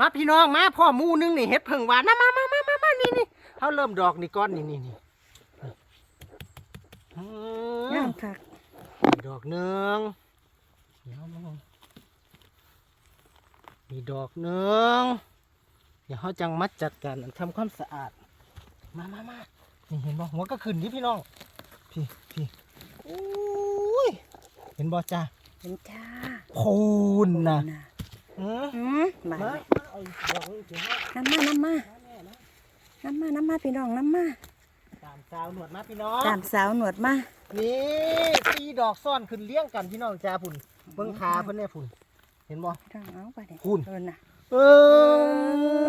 มาพี่น้องมาพ่อหมูนึงนี่เฮ็ดเพิ่งหวานมามามามามามานี่นี่เขาเริ่มดอกนี่ก้อนนี่นี่นี่อืมงามคักอีกดอกหนึ่งเดี๋ยวมามีดอกหนึ่งเดี๋ยวเขาจังมัดจัดการทำความสะอาด มามามานี่เห็นบ่หัวก็ขึ้นดิพี่น้อง พี่พี่โอ้ยเห็นบ่จ้าเห็นจ้าพูนนะน่ะอืมอืมมา น้ำมาน้ำมาน้ำมาน้ำมาพี่น้องน้ำมาตามสาวหนวดมาพี่น้องตามสาวหนวดมานี่ตีดอกซ่อนขึ้นเลี้ยงกันพี่น้องจ้าพุ่นเบิ่งขาเพิ่นเนี่ยพุ่นเห็นบ่พี่น้องเอาไปเด็คุณเออน่ะเอ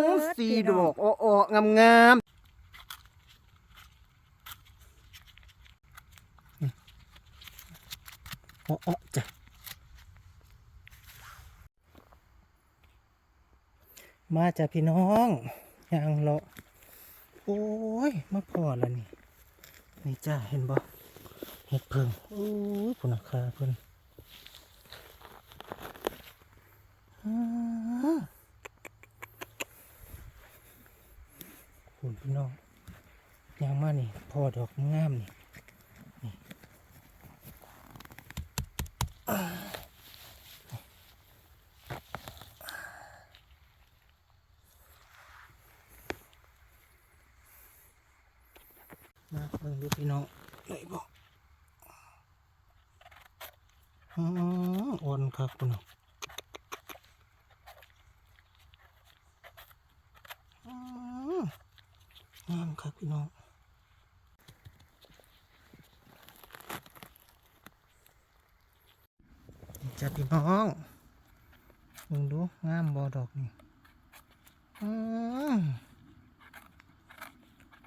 อสีดอกโอ้โอๆงามๆอ้โอๆจ้ะ มาจ้ะพี่น้องยางเลาะโอ้ยมาพอแล้วนี่ นี่จ้าเห็นบ่เห็ดเพิ่งโอ้ยพุ่นราคาเพิ่นอ้าคุณพี่น้องยางมานี่พอดอกงามนี่นี่ มาเบิ่งดูพี่น้องไหนบอกอืออ่อนครับคุณน้องงามครับพี่น้องจ้าพี่น้องเบิ่งดูงามบอดอกนี่อือ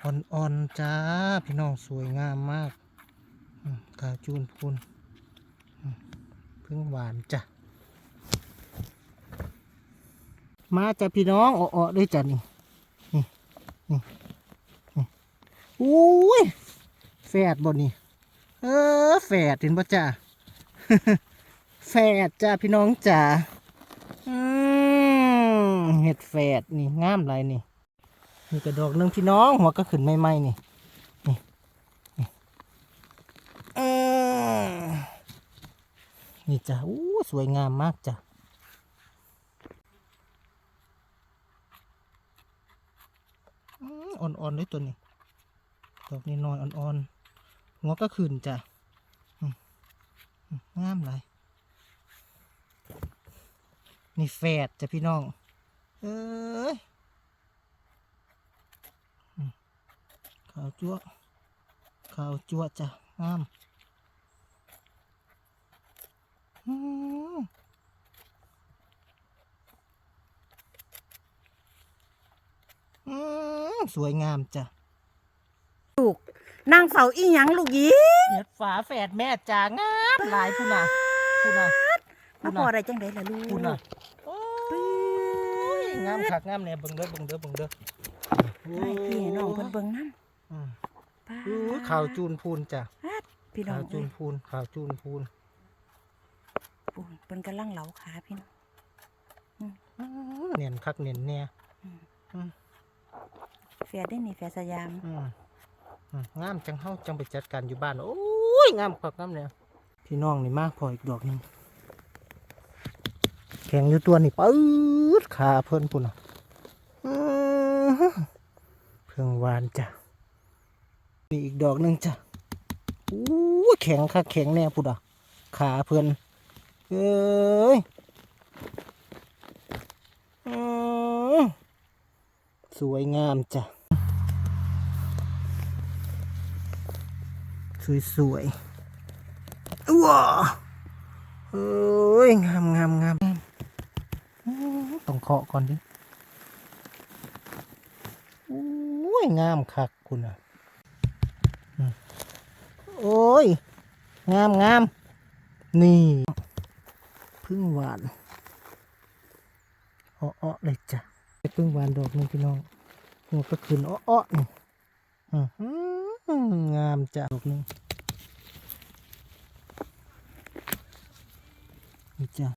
อ่อนๆจ้า พี่น้องสวยงามมากอืมขาจูนพูนเพิ่งหวานจ้ะ มาจ้ะพี่น้องอ้อๆด้วยจ้ะนี่อุ้ยแฝดบ่นี่เออแฝดเห็นบ่จ้าแฝดจ้าพี่น้องจ้าอืมเห็ดแฝดนี่งามไรนี่ นี่กระดอกหนึงพี่น้องหัวก็ขึ้นใหม่ๆนี่นี่นี่นี่จ้าอู้สวยงามมากจ้ะอ่อนๆด้วยตัวนี้ดอกนี้นอยอ่อนๆหัวก็ขึ้นจ้ะงามเลยนี่แฝดจ้ะพี่น้อง เอ้ยอืม ขาวจั่วขาวจั่วจ้ะงามอืมอืมสวยงามจ้ะลูกนางเฝ้าอีหยังลูกหยีเห็ดฝาแฝดแม่จ๋างามหลายผู้น่ะผู้น่ะมาพอได้จังไดล่ะลูกผู้น่ะโอ้ยงามคักงามเนี่ยเบิ่งเด้อเบิ่งเด้อเบิ่งเด้อโอ้ให้พี่ให้น้องเพิ่นเบิ่งนำอืม ป้าอู้ยขาวจูนพูนจ้ะพี่น้อขางวจูเอ้นยพูนขาวจูนพูนปูนเพิ่นกำลังเหลาขาพี่น้องอื้อเนียนคักเนียนเนี่ยแฟดได้นี่แฟดสยามอืมอืมงามจังเฮาจังไปจัดการอยู่บ้านโอ้ยงามคักงามเนี่ยพี่น้องนี่มากพออีกดอกหนึงแข็งอยู่ตัวนี่ปื๊ดขาเพิ่นปุ่นอะอื้อหือเพิ่งหวานจ้ะ นี่อีกดอกหนึ่งจ้ะอู้แข็งค่ะแข็งแน่พุดอะขาเพื่อนเอ้ยอืสวยงามจ้ะ สวยสวยว้าเอ้ย งามงามงามต้องเคาะก่อนดิโอ้ย งามคักคุณอะ โอ้ย งามงามนี่ พึ่งหวานอ้อๆเลยจ้ะพึ่งหวานดอกหนึงพี่น้องหัวก็ขึ้นอ้อๆนี่อื้อหืองามจ้ะดอกหนึงนี่จ้ะ